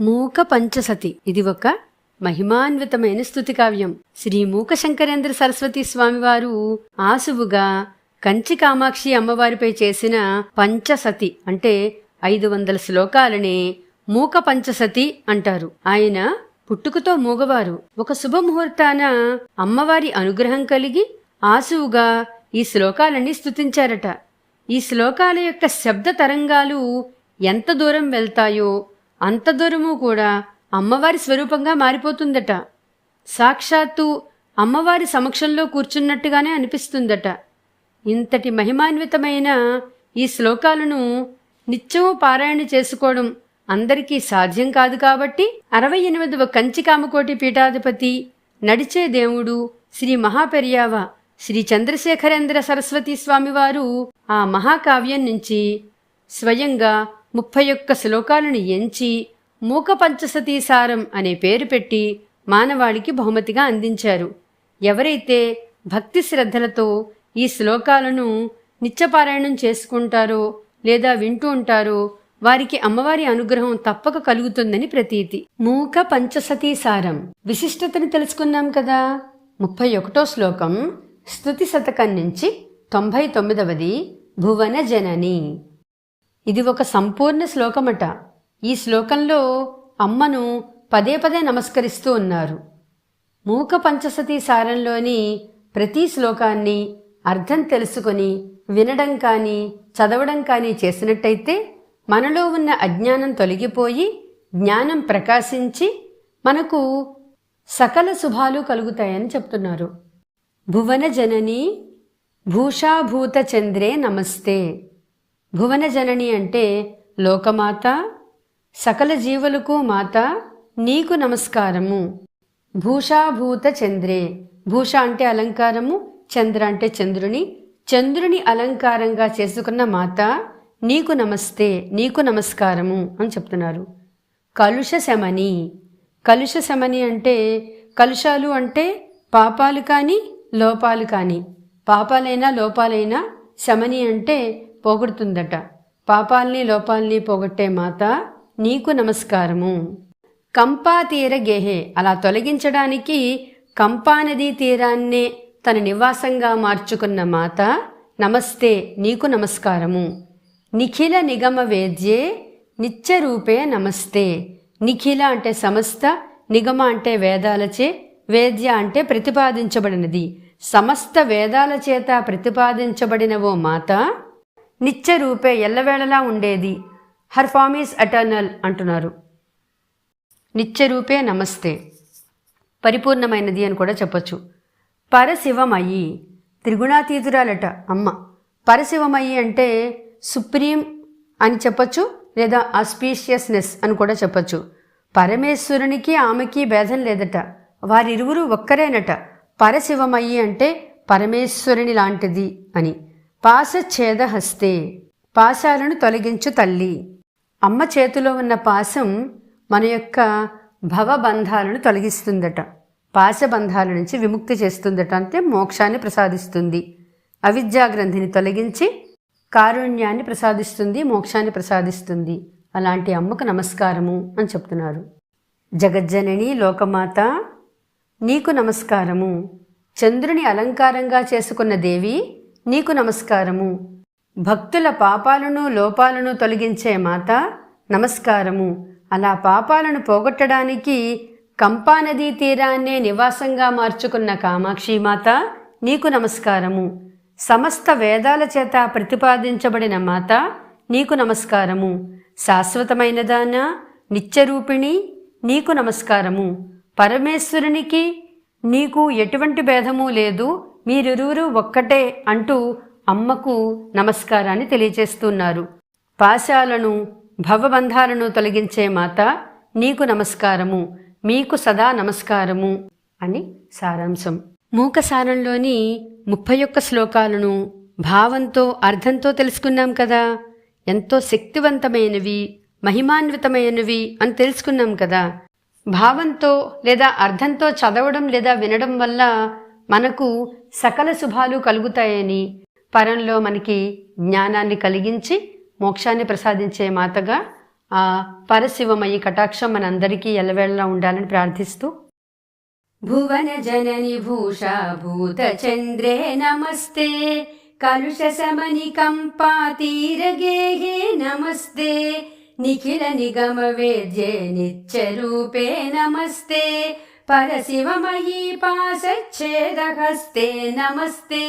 మూక పంచసతి ఇది ఒక మహిమాన్వితమైన స్థుతి కావ్యం. శ్రీ మూక శంకరేంద్ర సరస్వతి స్వామివారు ఆసువుగా కంచి కామాక్షి అమ్మవారిపై చేసిన పంచసతి అంటే ఐదు వందల శ్లోకాలనే మూక పంచసతి అంటారు. ఆయన పుట్టుకతో మూగవారు. ఒక శుభముహూర్తాన అమ్మవారి అనుగ్రహం కలిగి ఆసువుగా ఈ శ్లోకాలన్నీ స్తుతించారట. ఈ శ్లోకాల యొక్క శబ్ద తరంగాలు ఎంత దూరం వెళ్తాయో అంత దూరము కూడా అమ్మవారి స్వరూపంగా మారిపోతుందట. సాక్షాత్తు అమ్మవారి సమక్షంలో కూర్చున్నట్టుగానే అనిపిస్తుందట. ఇంతటి మహిమాన్వితమైన ఈ శ్లోకాలను నిత్యము పారాయణ చేసుకోవడం అందరికీ సాధ్యం కాదు కాబట్టి అరవై ఎనిమిదవ కంచికామకోటి పీఠాధిపతి నడిచే దేవుడు శ్రీ మహాపెరియావ శ్రీ చంద్రశేఖరేంద్ర సరస్వతి స్వామివారు ఆ మహాకావ్యం నుంచి స్వయంగా ముప్పై ఒక్క శ్లోకాలను ఎంచి మూక పంచసతీసారం అనే పేరు పెట్టి మానవాళికి బహుమతిగా అందించారు. ఎవరైతే భక్తి శ్రద్ధలతో ఈ శ్లోకాలను నిత్యపారాయణం చేసుకుంటారో లేదా వింటూ ఉంటారో వారికి అమ్మవారి అనుగ్రహం తప్పక కలుగుతుందని ప్రతీతి. మూక పంచసతీసారం విశిష్టతను విశిష్టతని తెలుసుకున్నాం కదా. ముప్పై ఒకటో శ్లోకం స్తుతి శతకం నుంచి తొంభై తొమ్మిదవది భువన జనని. ఇది ఒక సంపూర్ణ శ్లోకమట. ఈ శ్లోకంలో అమ్మను పదే పదే నమస్కరిస్తూ ఉన్నారు. మూక పంచసతి సారంలోని ప్రతి శ్లోకాన్ని అర్థం తెలుసుకొని వినడం కానీ చదవడం కానీ చేసినట్టయితే మనలో ఉన్న అజ్ఞానం తొలగిపోయి జ్ఞానం ప్రకాశించి మనకు సకల శుభాలు కలుగుతాయని చెప్తున్నారు. భువన జనని భూషాభూత చంద్రే నమస్తే. భువన జనని అంటే లోకమాత సకల జీవులకు మాత నీకు నమస్కారము. భూషాభూత చంద్రే. భూష అంటే అలంకారము చంద్ర అంటే చంద్రుని. చంద్రుని అలంకారంగా చేసుకున్న మాత నీకు నమస్తే నీకు నమస్కారము అని చెప్తున్నారు. కలుష శమని కలుష శమని అంటే కలుషాలు అంటే పాపాలు కానీ లోపాలు కానీ. పాపాలైనా లోపాలైనా శమని అంటే పోగొడుతుందట. పాపాల్ని లోపాల్ని పోగొట్టే మాత నీకు నమస్కారము. కంపా తీర గేహే. అలా తొలగించడానికి కంపా నదీ తీరాన్నే తన నివాసంగా మార్చుకున్న మాత నమస్తే నీకు నమస్కారము. నిఖిల నిగమ వేద్యే నిత్యరూపే నమస్తే. నిఖిల అంటే సమస్త నిగమ అంటే వేదాలచే వేద్య అంటే ప్రతిపాదించబడినది. సమస్త వేదాల చేత ప్రతిపాదించబడిన ఓ మాత నిత్య రూపే ఎల్లవేళలా ఉండేది. హర్ ఫామ్ ఈజ్ అటర్నల్ అంటున్నారు. నిత్యరూపే నమస్తే. పరిపూర్ణమైనది అని కూడా చెప్పొచ్చు. పరశివమయ్యి త్రిగుణాతీతురాలట అమ్మ. పరశివమయ్యి అంటే సుప్రీం అని చెప్పొచ్చు లేదా ఆస్పీషియస్నెస్ అని కూడా చెప్పచ్చు. పరమేశ్వరునికి ఆమెకి భేదం లేదట. వారిరువురు ఒక్కరేనట. పరశివమయ్యి అంటే పరమేశ్వరుని లాంటిది అని. పాశఛేదహస్తే పాశాలను తొలగించు తల్లి. అమ్మ చేతిలో ఉన్న పాశం మన యొక్క భవబంధాలను తొలగిస్తుందట. పాశబంధాల నుంచి విముక్తి చేస్తుందట అంటే మోక్షాన్ని ప్రసాదిస్తుంది. అవిద్యాగ్రంథిని తొలగించి కారుణ్యాన్ని ప్రసాదిస్తుంది మోక్షాన్ని ప్రసాదిస్తుంది. అలాంటి అమ్మకు నమస్కారము అని చెప్తున్నారు. జగజ్జనని లోకమాత నీకు నమస్కారము. చంద్రుని అలంకారంగా చేసుకున్న దేవి నీకు నమస్కారము. భక్తుల పాపాలను లోపాలను తొలగించే మాత నమస్కారము. అలా పాపాలను పోగొట్టడానికి కంపానదీ తీరాన్నే నివాసంగా మార్చుకున్న కామాక్షి మాత నీకు నమస్కారము. సమస్త వేదాల చేత ప్రతిపాదించబడిన మాత నీకు నమస్కారము. శాశ్వతమైనదానా నిత్యరూపిణి నీకు నమస్కారము. పరమేశ్వరునికి నీకు ఎటువంటి భేదము లేదు మీరిరువురు ఒక్కటే అంటూ అమ్మకు నమస్కారాన్ని తెలియజేస్తున్నారు. పాశాలను భవబంధాలను తొలగించే మాత నీకు నమస్కారము మీకు సదా నమస్కారము అని సారాంశం. మూకసారంలోని ముప్పై ఒక్క శ్లోకాలను భావంతో అర్థంతో తెలుసుకున్నాం కదా. ఎంతో శక్తివంతమైనవి మహిమాన్వితమైనవి అని తెలుసుకున్నాం కదా. భావంతో లేదా అర్థంతో చదవడం లేదా వినడం వల్ల మనకు సకల శుభాలు కలుగుతాయని పరంలో మనకి జ్ఞానాన్ని కలిగించి మోక్షాన్ని ప్రసాదించే మాతగా ఆ పరశివమయ్యి కటాక్షం మనందరికీ ఎల్లవేళలా ఉండాలని ప్రార్థిస్తూ భువన జనని భూషాభూత చంద్రే నమస్తే కలుష సమని కంపాతీరగేహే నమస్తే నిఖిల నిగమ వేద్యే నిత్యరూపే నమస్తే परशिवमयी पाशच्छेदहस्ते नमस्ते